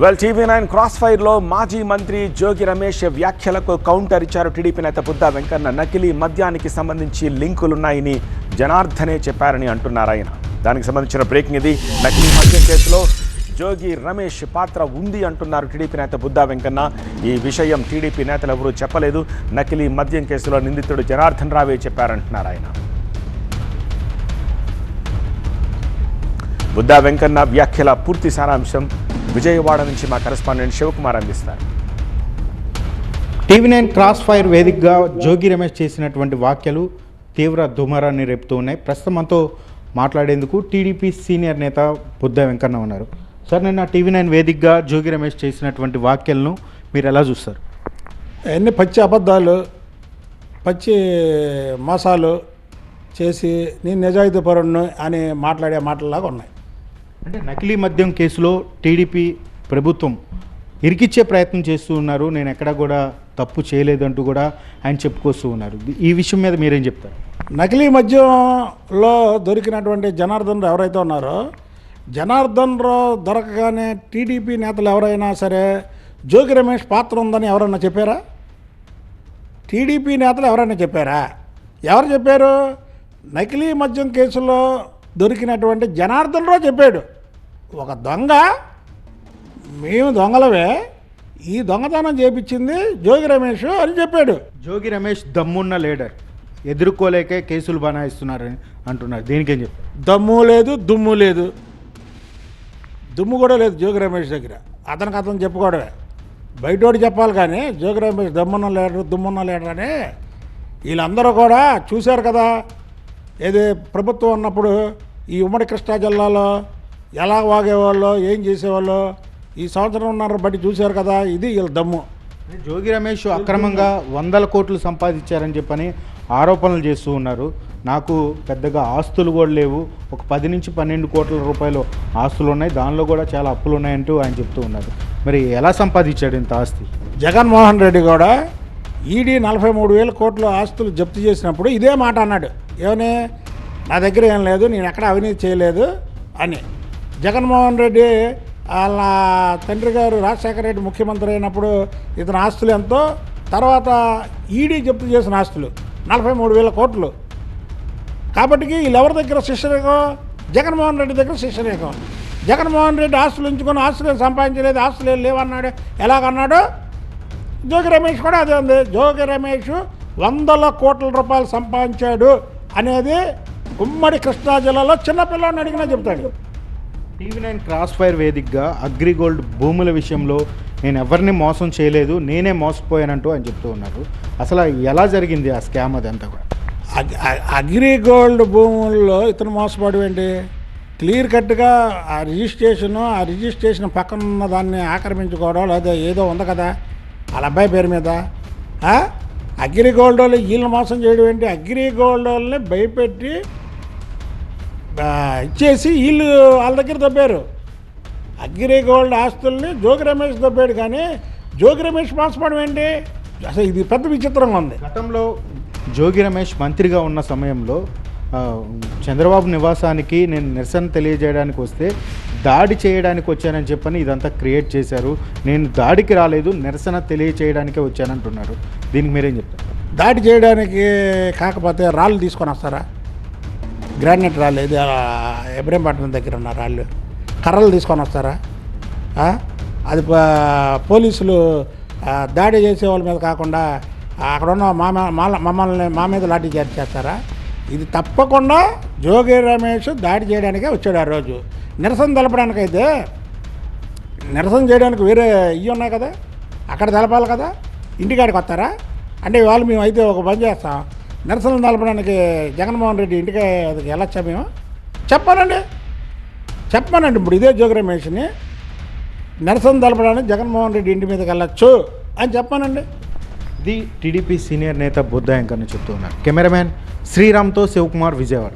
Well TV nine cross ఫైర్లో మాజీ మంత్రి జోగి రమేష్ వ్యాఖ్యలకు కౌంటర్ ఇచ్చారు టీడీపీ నేత బుద్ధా వెంకన్న. నకిలీ మద్యానికి సంబంధించి లింకులున్నాయని జనార్దనే చెప్పారని అంటున్నారు ఆయన. దానికి సంబంధించిన బ్రేకింగ్ ఇది. నకిలీ మద్యం కేసులో జోగి రమేష్ పాత్ర ఉంది అంటున్నారు టీడీపీ నేత బుద్ధా వెంకన్న. ఈ విషయం టీడీపీ నేతలు ఎవరూ చెప్పలేదు. నకిలీ మద్యం కేసులో నిందితుడు జనార్దన్ రావే చెప్పారంటున్నారు ఆయన. బుద్ధా వెంకన్న వ్యాఖ్యల పూర్తి సారాంశం విజయవాడ నుంచి మా కరెస్పాండెంట్ శివకుమార్ అందిస్తారు. టీవీ నైన్ క్రాస్ ఫైర్ వేదికగా జోగి రమేష్ చేసినటువంటి వ్యాఖ్యలు తీవ్ర దుమారాన్ని రేపుతూ ఉన్నాయి. ప్రస్తుతం మనతో మాట్లాడేందుకు టీడీపీ సీనియర్ నేత బుద్ధ వెంకన్న ఉన్నారు. సార్ నిన్న టీవీ నైన్ వేదికగా జోగి రమేష్ చేసినటువంటి వ్యాఖ్యలను మీరు ఎలా చూస్తారు? అన్ని పచ్చి అబద్ధాలు పచ్చి మోసాలు చేసి నేను నిజాయితీ పరుణ్ణి అని మాట్లాడే మాటల్లాగా ఉన్నాయి. అంటే నకిలీ మద్యం కేసులో టీడీపీ ప్రభుత్వం ఇరికిచ్చే ప్రయత్నం చేస్తూ ఉన్నారు. నేను ఎక్కడ కూడా తప్పు చేయలేదంటూ కూడా ఆయన చెప్పుకొస్తూ ఉన్నారు. ఈ విషయం మీద మీరేం చెప్తారు? నకిలీ మద్యంలో దొరికినటువంటి జనార్దన్ రావు ఎవరైతే ఉన్నారో జనార్దన్ రావు దొరకగానే టీడీపీ నేతలు ఎవరైనా సరే జోగి రమేష్ పాత్ర ఉందని ఎవరన్నా చెప్పారా? టీడీపీ నేతలు ఎవరైనా చెప్పారా? ఎవరు చెప్పారు? నకిలీ మద్యం కేసులో దొరికినటువంటి జనార్దన్ రావు చెప్పాడు. ఒక దొంగ మేము దొంగలవే ఈ దొంగతనం చేపించింది జోగి రమేష్ అని చెప్పాడు. జోగి రమేష్ దమ్మున్న లీడర్. ఎదుర్కోలేకే కేసులు బనాయిస్తున్నారని అంటున్నారు. దేనికేం చెప్తారు? దమ్ము లేదు దుమ్ము లేదు. దుమ్ము కూడా లేదు జోగి రమేష్ దగ్గర. అతనికి అతను చెప్పుకోవడమే. బయటోడు చెప్పాలి కానీ జోగి రమేష్ దమ్మున్న లీడర్ దుమ్మున్న లీడర్ అని వీళ్ళందరూ కూడా చూశారు కదా. ఏది ప్రభుత్వం ఉన్నప్పుడు ఈ ఉమ్మడి కృష్ణా జిల్లాలో ఎలా వాగేవాళ్ళు ఏం చేసేవాళ్ళు ఈ సంవత్సరంన్నర బట్టి చూశారు కదా ఇది వీళ్ళ దమ్ము. జోగి రమేష్ అక్రమంగా వందల కోట్లు సంపాదించారని చెప్పని ఆరోపణలు చేస్తూ ఉన్నారు. నాకు పెద్దగా ఆస్తులు కూడా లేవు. ఒక పది నుంచి పన్నెండు కోట్ల రూపాయలు ఆస్తులు ఉన్నాయి. దానిలో కూడా చాలా అప్పులు ఉన్నాయంటూ ఆయన చెప్తూ ఉన్నారు. మరి ఎలా సంపాదించాడు ఇంత ఆస్తి? జగన్మోహన్ రెడ్డి కూడా ఈడీ నలభై మూడు వేల కోట్ల ఆస్తులు జప్తు చేసినప్పుడు ఇదే మాట అన్నాడు. ఏమని? నా దగ్గర ఏం లేదు నేను ఎక్కడ అవినీతి చేయలేదు అని. జగన్మోహన్ రెడ్డి వాళ్ళ తండ్రి గారు రాజశేఖర రెడ్డి ముఖ్యమంత్రి అయినప్పుడు ఇతని ఆస్తులు ఎంతో తర్వాత ఈడీ జప్తు చేసిన ఆస్తులు నలభై మూడు వేల కోట్లు. కాబట్టి వీళ్ళెవరి దగ్గర శిష్యరేఖం? జగన్మోహన్ రెడ్డి దగ్గర శిష్యరేఖం. జగన్మోహన్ రెడ్డి ఆస్తులు ఉంచుకొని ఆస్తులు సంపాదించలేదు ఆస్తులు ఏం లేవన్నాడు ఎలాగన్నాడు? జోగి రమేష్ కూడా అదే ఉంది. జోగి రమేష్ వందల కోట్ల రూపాయలు సంపాదించాడు అనేది ఉమ్మడి కృష్ణా జిల్లాలో చిన్నపిల్లని అడిగినా చెప్తాడు. టీవీ నైన్ క్రాస్ ఫైర్ వేదికగా అగ్రిగోల్డ్ భూముల విషయంలో నేను ఎవరిని మోసం చేయలేదు నేనే మోసపోయానంటూ అని చెప్తూ ఉన్నారు. అసలు ఎలా జరిగింది ఆ స్కామ్ అదంతా కూడా? అగ్రిగోల్డ్ భూముల్లో ఇతను మోసపడవేంటి క్లియర్ కట్గా ఆ రిజిస్ట్రేషన్ ఆ రిజిస్ట్రేషన్ పక్కన ఉన్న దాన్ని ఆక్రమించుకోవడం లేదా ఏదో ఉంది కదా వాళ్ళ అబ్బాయి పేరు మీద. అగ్రిగోల్డ్ వాళ్ళు వీళ్ళని మోసం చేయడం ఏంటి? అగ్రిగోల్డ్ వాళ్ళని భయపెట్టి ఇచ్చేసి వీళ్ళు వాళ్ళ దగ్గర దబ్బారు అగ్రిగోల్డ్ ఆస్తుల్ని జోగి రమేష్ దబ్బాడు కానీ జోగి రమేష్ మోసపడడం ఏంటి? అసలు ఇది పెద్ద విచిత్రంగా ఉంది. గతంలో జోగి రమేష్ మంత్రిగా ఉన్న సమయంలో చంద్రబాబు నివాసానికి నేను నిరసన తెలియజేయడానికి వస్తే దాడి చేయడానికి వచ్చానని చెప్పని ఇదంతా క్రియేట్ చేశారు. నేను దాడికి రాలేదు నిరసన తెలియచేయడానికే వచ్చానంటున్నారు దీనికి మీరేం చెప్తారు? దాడి చేయడానికి కాకపోతే రాళ్ళు తీసుకొని వస్తారా? గ్రానైట్ రాళ్ళు ఇది ఆ, ఇబ్రహీంపట్నం దగ్గర ఉన్న రాళ్ళు. కర్రలు తీసుకొని వస్తారా? అది పోలీసులు దాడి చేసే వాళ్ళ మీద కాకుండా అక్కడ ఉన్న మా- మమ్మల్ని మా మీద లాఠీ చార్జ్ చేస్తారా? ఇది తప్పకుండా జోగి రమేష్ దాడి చేయడానికే వచ్చాడు ఆ రోజు. నిరసన తెలపడానికైతే నిరసన చేయడానికి వేరే ఇవి ఉన్నాయి కదా? అక్కడ తెలపాలి కదా? ఇంటికాడికి వస్తారా? అంటే వాళ్ళు మేము అయితే ఒక పని చేస్తాం. నిరసన తెలపడానికి జగన్మోహన్ రెడ్డి ఇంటికి అది వెళ్ళొచ్చా మేము? చెప్పానండి చెప్పానండి ఇప్పుడు ఇదే జోగ్రమేష్ని నిరసన తెలపడానికి జగన్మోహన్ రెడ్డి ఇంటి మీదకి వెళ్ళచ్చు అని చెప్పానండి. ఇది టీడీపీ సీనియర్ నేత బుద్ధ వెంకన్న చెప్తూ ఉన్నారు. కెమెరామ్యాన్ శ్రీరామ్తో శివకుమార్ విజయవాడ.